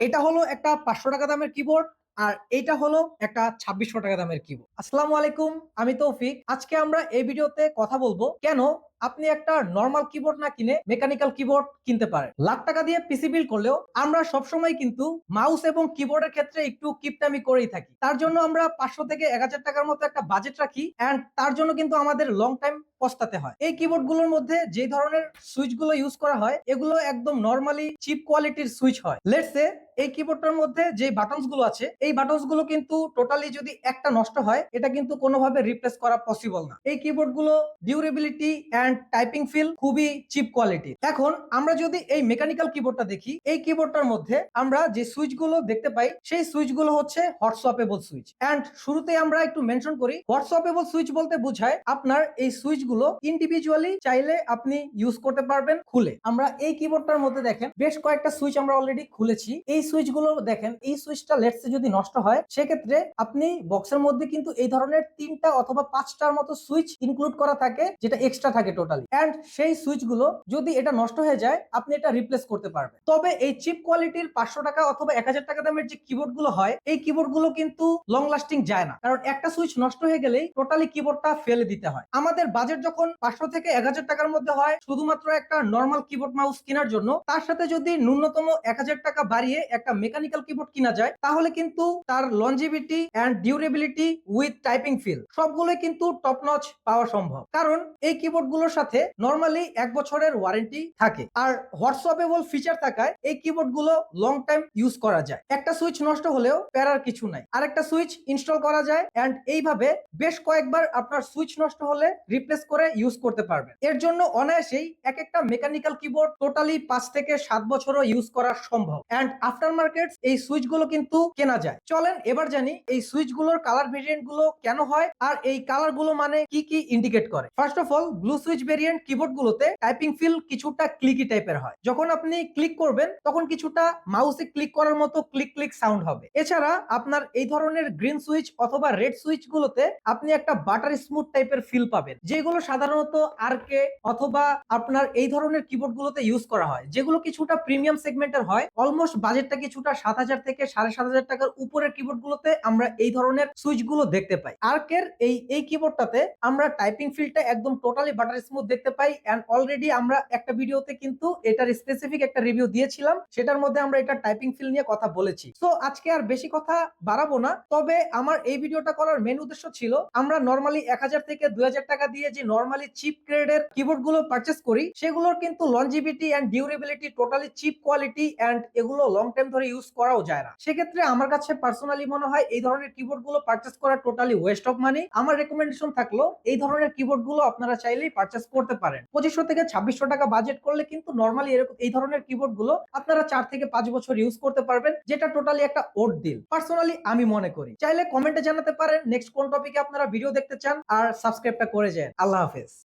এটা হলো একটা পাঁচশো টাকা দামের কিবোর্ড আর এটা হলো একটা ছাব্বিশশো টাকা দামের কিবোর্ড আসসালামু আলাইকুম, আমি তৌফিক। আজকে আমরা এই ভিডিওতে কথা বলব কেন আপনি একটা নর্মাল কিবোর্ড না কিনে মেকানিক্যাল কিবোর্ড কিনতে পারেন। লাখ টাকা দিয়ে পিসি বিল করলেও আমরা সবসময় কিন্তু মাউস এবং কিবোর্ডের ক্ষেত্রে একটু কিপটামি করেই থাকি। তার জন্য আমরা পাঁচশো থেকে এক হাজার টাকার মতো একটা বাজেট রাখি অ্যান্ড তার জন্য কিন্তু আমাদের লং টাইম পস্তাতে হয়। এই কিবোর্ডগুলোর মধ্যে যে ধরনের সুইচগুলো ইউজ করা হয়, এগুলো একদম নর্মালি চিপ কোয়ালিটির সুইচ হয়। লেটসে এই কিবোর্ডটার মধ্যে যে বাটনসগুলো আছে, এই বাটনসগুলো কিন্তু টোটালি যদি একটা নষ্ট হয়, এটা কিন্তু কোনোভাবে রিপ্লেস করা পসিবল না। এই কিবোর্ডগুলো ডিউরেবিলিটি অ্যান্ড টাইপিং ফিল খুবই চিপ কোয়ালিটি এখন আমরা যদি এই মেকানিক্যাল কিবোর্ডটা দেখি, এই কিবোর্ডটার মধ্যে আমরা যে সুইচগুলো দেখতে পাই, সেই সুইচগুলো হচ্ছে হোয়াটসঅ্যাপেবল সুইচ। অ্যান্ড শুরুতে আমরা একটু মেনশন করি হোয়াটসঅ্যাপেবল সুইচ বলতে বোঝায় আপনার এই সুইচগুলো ইন্ডিভিজুয়ালি চাইলে আপনি ইউজ করতে পারবেন খুলে। আমরা এই কিবোর্ডটার মধ্যে দেখেন, বেশ কয়েকটা সুইচ আমরা অলরেডি খুলেছি। এই সুইচগুলো দেখেন, এই সুইচটা লেটসে যদি নষ্ট হয়, সেক্ষেত্রে আপনি বক্সের মধ্যে কিন্তু এই ধরনের তিনটা অথবা পাঁচটার মতো সুইচ ইনক্লুড করা থাকে, যেটা এক্সট্রা থাকে টোটালি অ্যান্ড সেই সুইচগুলো যদি এটা নষ্ট হয়ে যায়, আপনি এটা রিপ্লেস করতে পারবেন। তবে এই চিপ কোয়ালিটির পাঁচশো টাকা অথবা এক হাজার টাকা দামের যে কিবোর্ডগুলো হয়, এই কিবোর্ডগুলো কিন্তু লং লাস্টিং যায় না। কারণ একটা সুইচ নষ্ট হয়ে গেলেই টোটালি কিবোর্ডটা ফেলে দিতে হয়। আমাদের বাজেট যখন পাঁচশো থেকে এক হাজার টাকার মধ্যে হয়, শুধুমাত্র একটা নর্মাল কিবোর্ড মাউস কেনার জন্য, তার সাথে যদি ন্যূনতম এক হাজার টাকা বাড়িয়ে একটা মেকানিক্যাল কিবোর্ড কিনা যায়, তাহলে কিন্তু তার longevity and durability with typing feel সবগুলোই কিন্তু টপ নচ পাওয়া সম্ভব। কারণ এই কিবোর্ড গুলোর সাথে নর্মালি এক বছরের ওয়ারেন্টি থাকে। আর হোয়াটসঅ্যাপেবল ফিচার থাকায় এই কিবোর্ডগুলো লং টাইম ইউজ করা যায়। একটা সুইচ নষ্ট হলেও প্যারার কিছু নাই। আর একটা সুইচ ইনস্টল করা যায় অ্যান্ড এইভাবে বেশ কয়েকবার আপনার সুইচ নষ্ট হলে রিপ্লেস করে ইউজ করতে পারবেন। এর জন্য অনায়াসেই এক একটা মেকানিক্যাল কিবোর্ড টোটালি পাঁচ থেকে সাত বছরও ইউজ করা সম্ভব। অ্যান্ড আফটার মার্কেট এই সুইচগুলো কিন্তু কেনা যায়। চলেন এবার জানি এই সুইচগুলোর কালার ভেরিয়েন্টগুলো কেন হয় আর এই কালারগুলো মানে কি কি ইন্ডিকেট করে। First of all blue switch variant keyboard গুলোতে টাইপিং ফিল কিছুটা ক্লিকি টাইপের হয়। যখন আপনি ক্লিক করবেন, তখন কিছুটা মাউসে ক্লিক করার মতো ক্লিক ক্লিক সাউন্ড হবে। এছাড়া আপনার এই ধরনের গ্রিন সুইচ অথবা রেড সুইচ গুলোতে আপনি একটা বাটার স্মুথ টাইপের ফিল পাবেন, যেগুলো সাধারণত আরকে অথবা আপনার এই ধরনের কিবোর্ড গুলোতে ইউজ করা হয়, যেগুলো কিছুটা প্রিমিয়াম সেগমেন্টের হয়। অলমোস্ট বাজেটটা কিছুটা সাত হাজার থেকে সাড়ে সাত হাজার টাকার উপরের কিবোর্ড গুলোতে আমরা এই ধরনের সুইচগুলো দেখতে পাই। আর্কের এই এই কিবোর্ডটাতে আমরা টাইপিং ফিলটা একদম টোটালি বাটার স্মুথ দেখতে পাই এন্ড অলরেডি আমরা একটা ভিডিওতে কিন্তু এটার স্পেসিফিক একটা রিভিউ দিয়েছিলাম, সেটার মধ্যে আমরা এটা টাইপিং ফিল নিয়ে কথা বলেছি। তো আজকে আর বেশি কথা বাড়াবো না, তবে আমার এই ভিডিওটা করার মেন উদ্দেশ্য ছিল, আমরা নর্মালি এক হাজার থেকে দুই হাজার টাকা দিয়ে যে নর্মালি চিপ গ্রেডের কিবোর্ডগুলো পারচেস করি, সেগুলোর কিন্তু longevity and durability totally cheap quality and এগুলো লং টাইম ধরে ইউজ করাও যায় না। সেক্ষেত্রে আমার কাছে পার্সোনালি মনে হয় এই ধরনের কিবোর্ডগুলো পারচেস করা টোটালি ওয়েস্ট অফ মানি আমার রেকমেন্ডেশন থাকল, এই ধরনের কিবোর্ডগুলো আপনারা চাইলেই পারচেস করতে পারেন। পঁচিশশো থেকে ছাব্বিশশো টাকা বাজেট করলে কিন্তু নর্মালি এরকম এই ধরনের কিবোর্ডগুলো আপনারা চার থেকে পাঁচ বছর ইউজ করতে পারবেন, যেটা টোটালি একটা ওট দিল পার্সোনালি আমি মনে করি। চাইলে কমেন্টে জানাতে পারেন নেক্সট কোন টপিকে আপনারা ভিডিও দেখতে চান, আর সাবস্ক্রাইবটা করে যায় আল্লাহ হাফেজ।